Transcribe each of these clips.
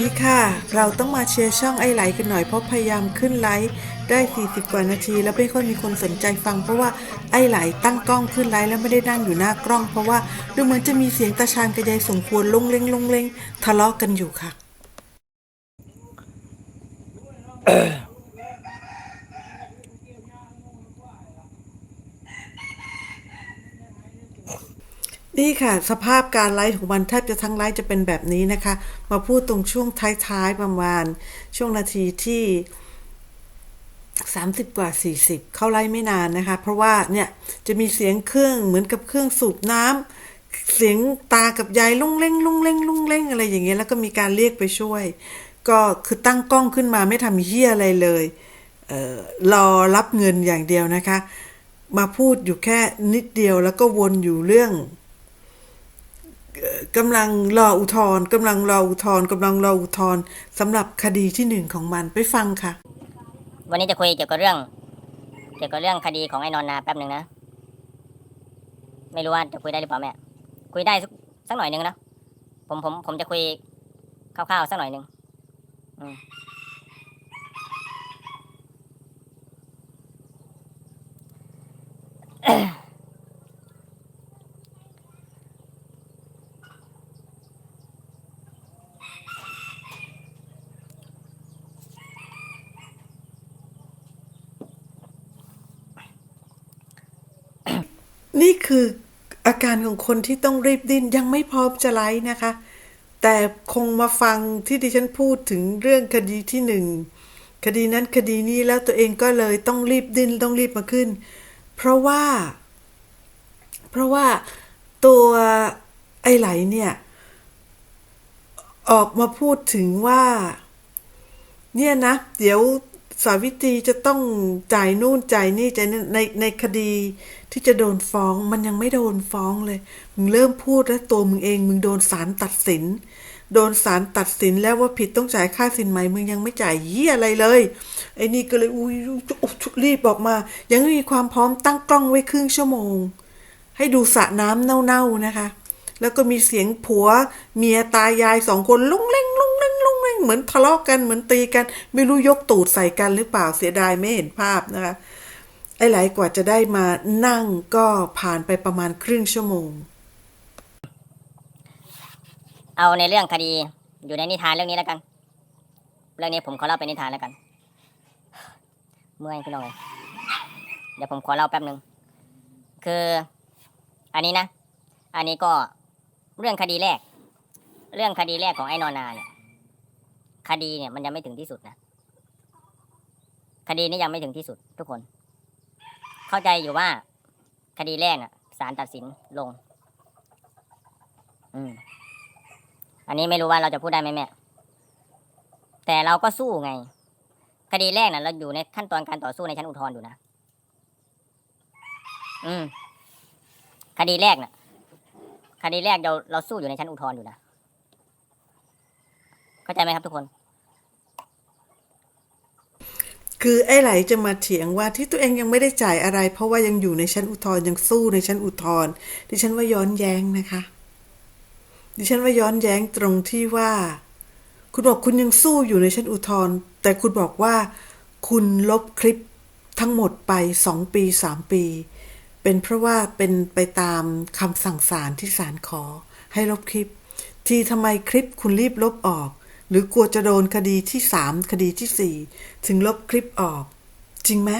ดีค่ะ เราต้องมาเชียร์ช่องไอไหลกันหน่อยเพราะพยายามขึ้นไลฟ์ได้ 40 กว่านาที แล้วไม่ค่อยมีคนสนใจฟัง เพราะว่าไอไหลตั้งกล้องขึ้นไลฟ์แล้วไม่ได้นั่งอยู่หน้ากล้อง เพราะว่าดูเหมือนจะมีเสียงตาชานกระยายสมควรลงเล้งลงเล้งทะเลาะกันอยู่ค่ะ นี่ค่ะ สภาพการไลฟ์ของมันแทบจะทั้งไลฟ์จะเป็นแบบนี้นะคะ มาพูดตรงช่วงท้ายๆประมาณ ช่วงนาทีที่ 30 กว่า 40 เข้าไล่ไม่นานนะคะ เพราะว่าเนี่ยจะมีเสียงเครื่องเหมือนกับเครื่องสูบน้ำเสียงตากับยายลุงเล้งลุงเล้งลุงเล้งอะไรอย่างเงี้ยแล้วก็มีการเรียกไปช่วย ก็คือตั้งกล้องขึ้นมาไม่ทำเฮียอะไรเลยเออรอรับเงินอย่างเดียวนะคะ มาพูดอยู่แค่นิดเดียวแล้วก็วนอยู่เรื่อง กำลังรออุทธรณ์กำลังรออุทธรณ์กำลังรออุทธรณ์สำหรับคดีที่หนึ่งของมันไปฟังค่ะ วันนี้จะคุยเกี่ยวกับเรื่อง เกี่ยวกับเรื่องคดีของไอ้นอนนาแป๊บหนึ่งนะ ไม่รู้ว่าจะคุยได้หรือเปล่าแม่คุยได้สักสักหน่อยหนึ่งนะผมผมผมจะคุยคร่าวๆสักหน่อยหนึ่งอืม นี่คืออาการของคนที่ต้องรีบดิ้นยังไม่พร้อมจะไลฟ์นะคะ แต่คงมาฟังที่ดิฉันพูดถึงเรื่องคดีที่หนึ่งคดีนั้นคดีนี้แล้วตัวเองก็เลยต้องรีบดิ้นต้องรีบมาขึ้น เพราะว่า เพราะว่าตัวไอ้ไหลเนี่ย ออกมาพูดถึงว่า เนี่ยนะ เดี๋ยว สาวิตรีจะต้องจ่ายนู่นจ่ายนี่จ่ายนั่นในในคดีที่จะโดนฟ้องมันยังไม่โดนฟ้องเลย มึงเริ่มพูดแล้วตัวมึงเอง มึงโดนศาลตัดสิน โดนศาลตัดสินแล้วว่าผิดต้องจ่ายค่าสินไหมมึงยังไม่จ่ายเยี่ยอะไรเลยไอ้นี่ก็เลยอุ้ยรีบออกมา ยังไม่มีความพร้อมตั้งกล้องไว้ครึ่งชั่วโมง ให้ดูสระน้ำเน่าๆนะคะ แล้วก็มีเสียงผัว เมียตายายสองคนลุงเล่ง เหมือนทะเลาะกันเหมือนตีกัน ไม่รู้ยกตูดใส่กันหรือเปล่าเสียดายไม่เห็นภาพนะคะไอ้หลายกว่าจะได้มานั่งก็ผ่านไปประมาณครึ่งชั่วโมง เอาในเรื่องคดีอยู่ในนิทานเรื่องนี้แล้วกัน เรื่องนี้ผมขอเล่าเป็นนิทานแล้วกัน เมื่อยพี่น้องเลยเดี๋ยวผมขอเล่าแป๊บหนึ่งคืออันนี้นะ อันนี้ก็เรื่องคดีแรก เรื่องคดีแรกของไอ้นอนาเนี่ย คดีเนี่ยมันยังไม่ถึงที่สุดนะคดีนี้ยังไม่ถึงที่สุด ทุกคน เข้าใจอยู่ว่า คดีแรกน่ะศาลตัดสินลง อืม อันนี้ไม่รู้ว่าเราจะพูดได้ไหมแม่แต่เราก็สู้ไง คดีแรกน่ะ เราอยู่ในขั้นตอนการต่อสู้ในชั้นอุทธรณ์อยู่นะอืม คดีแรกน่ะ คดีแรกเราเราสู้อยู่ในชั้นอุทธรณ์อยู่นะเข้าใจไหมครับทุกคน คือไอ้ไหลจะมาเถียงว่าที่ตัวเองยังไม่ได้จ่ายอะไร เพราะว่ายังอยู่ในชั้นอุทธรณ์ยังสู้ในชั้นอุทธรณ์ดิฉันว่าย้อนแย้งนะคะ ดิฉันว่าย้อนแย้งตรงที่ว่า คุณบอกคุณยังสู้อยู่ในชั้นอุทธรณ์แต่คุณบอกว่า คุณลบคลิปทั้งหมดไปสองปีสามปี เป็นเพราะว่าเป็นไปตามคำสั่งศาลที่ศาลขอ ให้ลบคลิป ทีทำไมคลิปคุณรีบลบออก หรือกลัวจะโดนคดีที่สามคดีที่สี่ถึงลบคลิปออก จริงไหม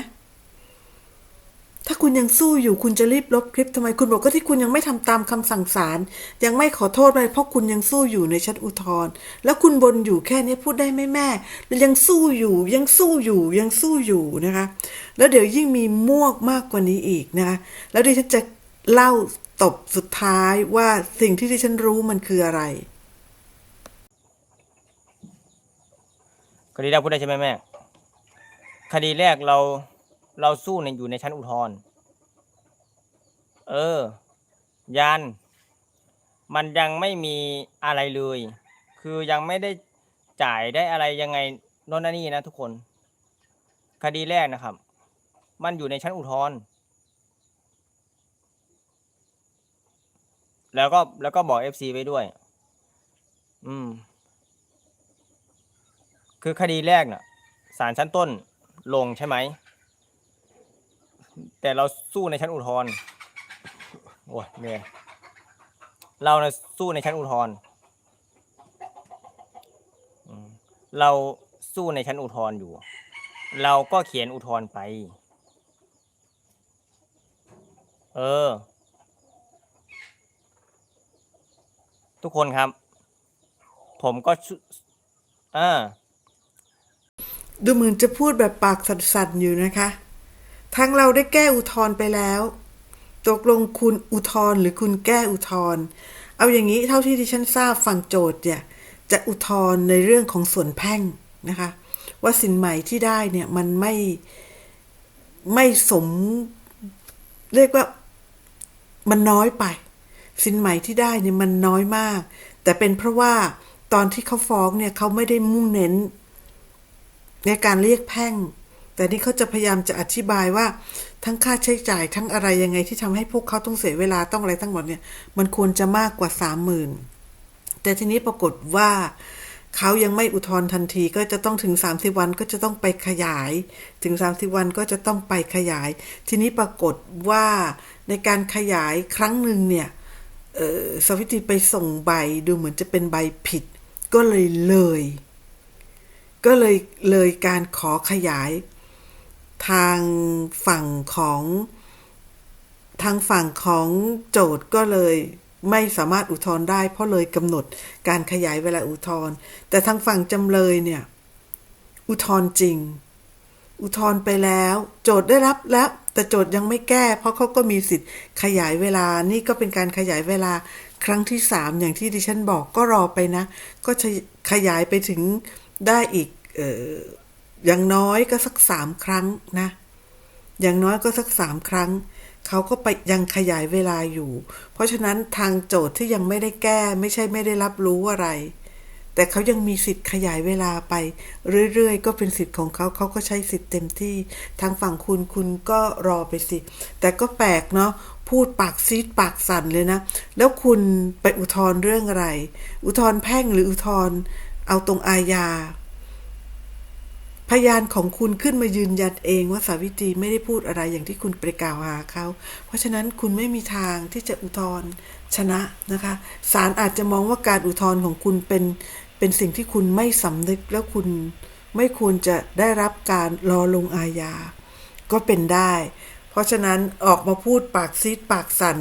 ถ้าคุณยังสู้อยู่คุณจะรีบลบคลิปทำไมคุณบอกก็ที่คุณยังไม่ทำตามคำสั่งศาลยังไม่ขอโทษเลยเพราะคุณยังสู้อยู่ในชั้นอุทธรณ์แล้วคุณบนอยู่แค่นี้พูดได้ไหมแม่แล้วยังสู้อยู่ยังสู้อยู่ยังสู้อยู่นะคะ แล้วเดี๋ยวยิ่งมีมวกมากกว่านี้อีกนะคะแล้วดิฉันจะเล่าตบสุดท้ายว่าสิ่งที่ดิฉันรู้มันคืออะไร คดีแรกพูดได้ใช่ไหมแม่คดีแรกเราเราสู้ในอยู่ในชั้นอุทธรณ์เออ ยัน มันยังไม่มีอะไรเลย คือยังไม่ได้จ่ายได้อะไรยังไงโน่นนนนี่นะทุกคน คดีแรกนะครับ มันอยู่ในชั้นอุทธรณ์แล้วก็แล้วก็บอกเอฟซีไว้ด้วย อืม คือคดีแรกน่ะศาลชั้นต้นลงใช่ไหม แต่เราสู้ในชั้นอุทธรณ์โอ้ยเหนื่ยเรานะสู้ในชั้นอุทธรณ์เราสู้ในชั้นอุทธรณ์อยู่ เราก็เขียนอุทธรณ์ไป เออ ทุกคนครับ ผมก็อ่า ดูเหมือนจะพูดแบบปากสั่นๆอยู่นะคะ ทั้งเราได้แก้อุทธรไปแล้ว ตกลงคุณอุทธรหรือคุณแก้อุทธรเอาอย่างนี้เท่าที่ดิฉันทราบฝั่งโจทย์เนี่ยจะอุทธรในเรื่องของส่วนแพ่งนะคะ ว่าสินใหม่ที่ได้เนี่ยมันไม่ไม่สมเรียกว่ามันน้อยไป สินใหม่ที่ได้เนี่ยมันน้อยมาก แต่เป็นเพราะว่าตอนที่เขาฟ้องเนี่ยเขาไม่ได้มุ่งเน้น ในการเรียกแพ่ง แต่นี่เขาจะพยายามจะอธิบายว่าทั้งค่าใช้จ่ายทั้งอะไรยังไงที่ทำให้พวกเขาต้องเสียเวลาต้องอะไรทั้งหมดเนี่ย มันควรจะมากกว่าสามหมื่นแต่ทีนี้ปรากฏว่าเขายังไม่อุทธรณ์ทันทีก็จะต้องถึง 30 วันก็จะต้องไปขยาย ถึง 30 วันก็จะต้องไปขยาย ทีนี้ปรากฏว่าในการขยายครั้งหนึ่งเนี่ยสวิตรีไปส่งใบดูเหมือนจะเป็นใบผิด ก็เลยเลย ก็เลยเลยการขอขยาย ทางฝั่งของทางฝั่งของโจทย์ก็เลยไม่สามารถอุทธรณ์ได้ เพราะเลยกำหนดการขยายเวลาอุทธรณ์แต่ทางฝั่งจำเลยเนี่ย อุทธรณ์จริง อุทธรณ์ไปแล้ว โจทย์ได้รับแล้ว แต่โจทย์ยังไม่แก้ เพราะเขาก็มีสิทธิ์ขยายเวลานี่ก็เป็นการขยายเวลาครั้งที่สามอย่างที่ดิฉันบอกก็รอไปนะ ก็จะขยายไปถึง ได้อีกอออย่างน้อยก็สักสามครั้งนะ อย่างน้อยก็สักสามครั้ง เขาก็ไปยังขยายเวลาอยู่ เพราะฉะนั้นทางโจทย์ที่ยังไม่ได้แก้ไม่ใช่ไม่ได้รับรู้อะไร แต่เขายังมีสิทธิ์ขยายเวลาไป เรื่อยๆ ก็เป็นสิทธิ์ของเขาเขาก็ใช้สิทธิ์เต็มที่ ทางฝั่งคุณคุณก็รอไปสิ แต่ก็แปลกเนาะพูดปากซีดปากสั่นเลยนะ แล้วคุณไปอุทธรณ์เรื่องอะไร อุทธรณ์แพ่งหรืออุทธรณ์ เอาตรงอาญา พยานของคุณขึ้นมายืนยันเองว่าสาวิตรีไม่ได้พูดอะไรอย่างที่คุณไปกล่าวหาเขา เพราะฉะนั้นคุณไม่มีทางที่จะอุทธรณ์ชนะนะคะศาลอาจจะมองว่าการอุทธรณ์ของคุณเป็นเป็นสิ่งที่คุณไม่สำนึกแล้วคุณไม่ควรจะได้รับการรอลงอาญาก็เป็นได้ เพราะฉะนั้นออกมาพูดปากซีดปากสั่น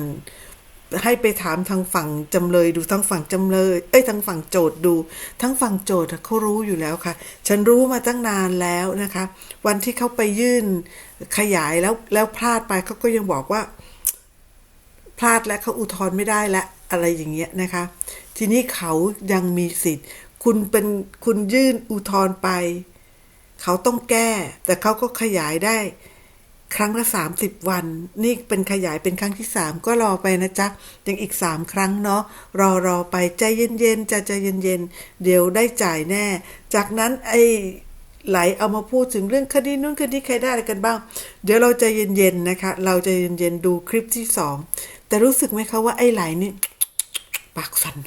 ให้ไปถามทางฝั่งจำเลยดูทั้งฝั่งจำเลย เอ้ยทางฝั่งโจทย์ดู ทั้งฝั่งโจทย์เขารู้อยู่แล้วค่ะ ฉันรู้มาตั้งนานแล้วนะคะ วันที่เขาไปยื่นขยายแล้วแล้วพลาดไปเขาก็ยังบอกว่า พลาดแล้วเขาอุทธรณ์ไม่ได้และอะไรอย่างเงี้ยนะคะ ทีนี้เขายังมีสิทธิ์ คุณเป็นคุณยื่นอุทธรณ์ไป เขาต้องแก้ แต่เขาก็ขยายได้ ครั้งละสามสิบวัน นี่เป็นขยายเป็นครั้งที่สามก็รอไปนะจ๊ะ ยังอีกสามครั้งเนาะรอรอไปใจเย็นๆจะใจเย็นๆ เดี๋ยวได้จ่ายแน่ จากนั้นไอ้ไหลเอามาพูดถึงเรื่องคดีนู้นคดีใครได้อะไรกันบ้าง เดี๋ยวเราใจเย็นๆนะคะ เราใจเย็นๆดูคลิปที่สองแต่รู้สึกไหมคะว่าไอ้ไหลนี่ปากสั่น